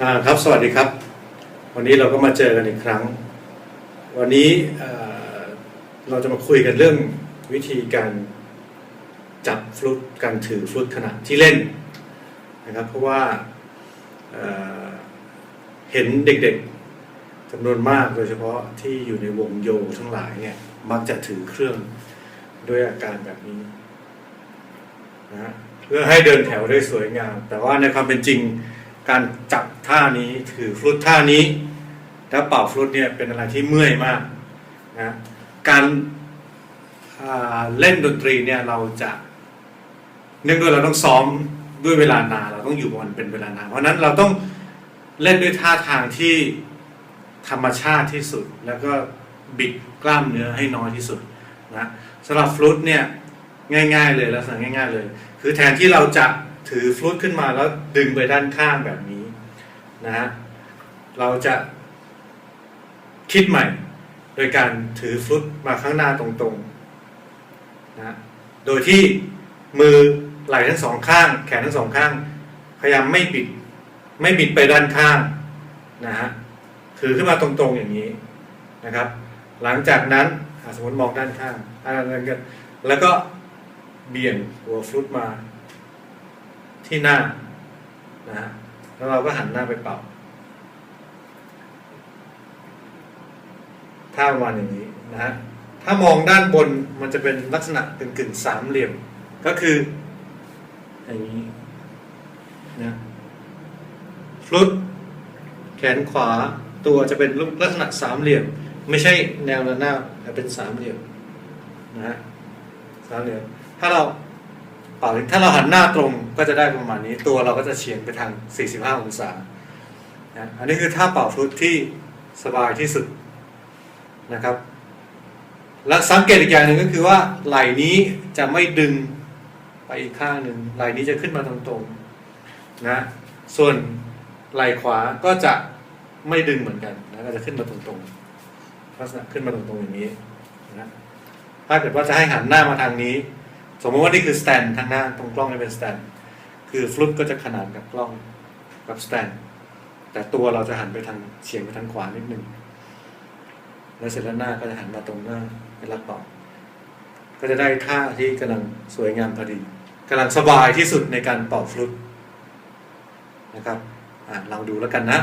อ่าครับสวัสดีครับ วันนี้เราก็มาเจอกันอีกครั้ง วันนี้เอ่อเราจะมาคุยกันเรื่องวิธีการจับฟลุตการถือฟลุตขณะที่เล่นนะครับ เพราะว่าเอ่อเห็นเด็กๆจำนวนมากโดยเฉพาะที่อยู่ในวงโยทั้งหลายเนี่ยมักจะถือเครื่องด้วยอาการแบบนี้นะฮะเพื่อให้เดินแถวได้สวยงาม แต่ว่าในความเป็นจริง การจับท่านี้ถือฟลุตท่านี้แล้วเป่าฟลุตเนี่ยเป็นอะไรที่เมื่อยมากนะการาเล่นดนตรีเนี่ยเราจะเนื่องด้วยเราต้องซ้อมด้วยเวลานานเราต้องอยู่บมันเป็นเวลานานเพราะนั้นเราต้องเล่นด้วยท่าทางที่ธรรมชาติที่สุด แล้วก็บิดกล้ามเนื้อให้น้อยที่สุดนะสำหรับฟลุตเนี่ยง่าย ๆ เลยลักษณะง่าย ๆ เลย คือแทนที่เราจะ ถือฟลุตขึ้นมาแล้วดึงไปด้านข้างแบบนี้นะฮะเราจะคิดใหม่ โดยการถือฟลุตมาข้างหน้าตรงๆนะฮะโดยที่มือไหล่ทั้งสองข้าง แขนทั้งสองข้าง พยายามไม่บิด ไม่บิดไปด้านข้างนะฮะถือขึ้นมาตรงๆอย่างนี้นะครับ หลังจากนั้นสมมติมองด้านข้างอะแล้วก็แล้วก็เบี่ยงหัวฟลุตมา ที่หน้านะฮะแล้วเราก็หันหน้าไปเป่าถ้าประมาณอย่างนี้นะฮะถ้ามองด้านบนมันจะเป็นลักษณะกึ่งกึ่งสามเหลี่ยม ก็คืออย่างนี้นะฟลุตแขนขวาตัวจะเป็นรูปลักษณะสามเหลี่ยม ไม่ใช่แนวระนาบแต่เป็นสามเหลี่ยมนะฮะสามเหลี่ยมถ้าเรา เป่าถ้าเราหันหน้าตรงก็จะได้ประมาณนี้ ตัวเราก็จะเฉียงไปทาง 45 องศานะอันนี้คือท่าเป่าฟลุตที่สบายที่สุดนะครับ และสังเกตอีกอย่างหนึ่งก็คือว่าไหล่นี้จะไม่ดึงไปอีกข้างหนึ่งไหล่นี้จะขึ้นมาตรงๆนะส่วนไหล่ขวาก็จะไม่ดึงเหมือนกันนะก็จะขึ้นมาตรงๆลักษณะขึ้นมาตรงๆอย่างนี้นะถ้าเกิดว่าจะให้หันหน้ามาทางนี้ สมมติว่านี่คือสแตนทางหน้าตรงกล้องนี่เป็นสแตนคือฟลุตก็จะขนานกับกล้องกับสแตนแต่ตัวเราจะหันไปทางเฉียงไปทางขวานิดนึงแล้วเสร็จแล้วหน้าก็จะหันมาตรงหน้าเป็นรักเป่าก็จะได้ท่าที่กำลังสวยงามพอดีกำลังสบายที่สุดในการเป่าฟลุตนะครับอ่าลองดูแล้วกันนะ